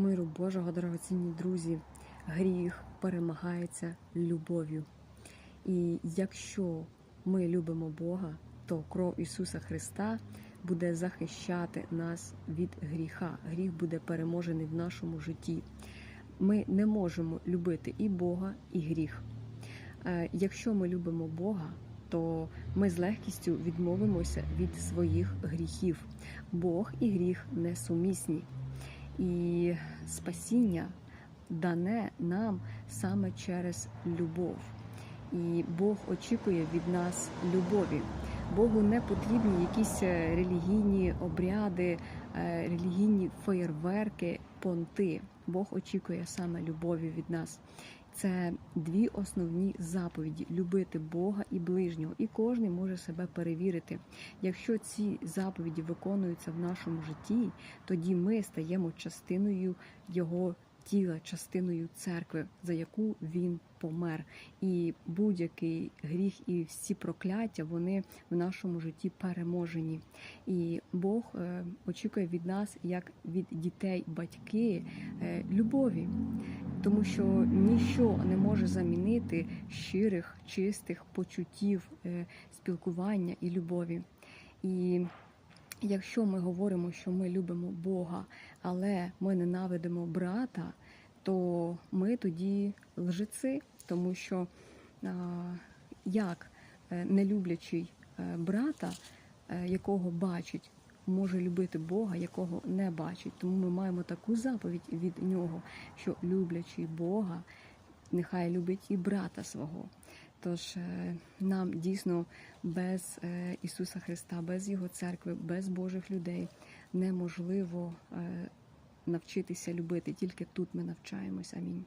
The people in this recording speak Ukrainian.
Миру Божого, дорогоцінні друзі, гріх перемагається любов'ю. І якщо ми любимо Бога, то кров Ісуса Христа буде захищати нас від гріха. Гріх буде переможений в нашому житті. Ми не можемо любити і Бога, і гріх. Е, Якщо ми любимо Бога, то ми з легкістю відмовимося від своїх гріхів. Бог і гріх несумісні. І спасіння дане нам саме через любов. І Бог очікує від нас любові. Богу не потрібні якісь е, релігійні обряди, е, релігійні феєрверки, понти. Бог очікує саме любові від нас. Це дві основні заповіді: любити Бога і ближнього. І кожен може себе перевірити. Якщо ці заповіді виконуються в нашому житті, тоді ми стаємо частиною Його тіла, частиною церкви, за яку він помер. І будь-який гріх і всі прокляття вони в нашому житті переможені. І Бог е, очікує від нас, як від дітей, батьки, е, любові, тому що ніщо не може замінити щирих, чистих почуттів, е, спілкування і любові. І Якщо ми говоримо, що ми любимо Бога, але ми ненавидимо брата, то ми тоді лжеці, тому що як е, не люблячий е, брата, якого бачить, може любити Бога, якого не бачить. Тому ми маємо таку заповідь від нього, що люблячий Бога, нехай любить і брата свого. Тож е, нам дійсно без е, Ісуса Христа, без Його церкви, без Божих людей неможливо е, навчитися любити. Тільки тут ми навчаємось. Амінь.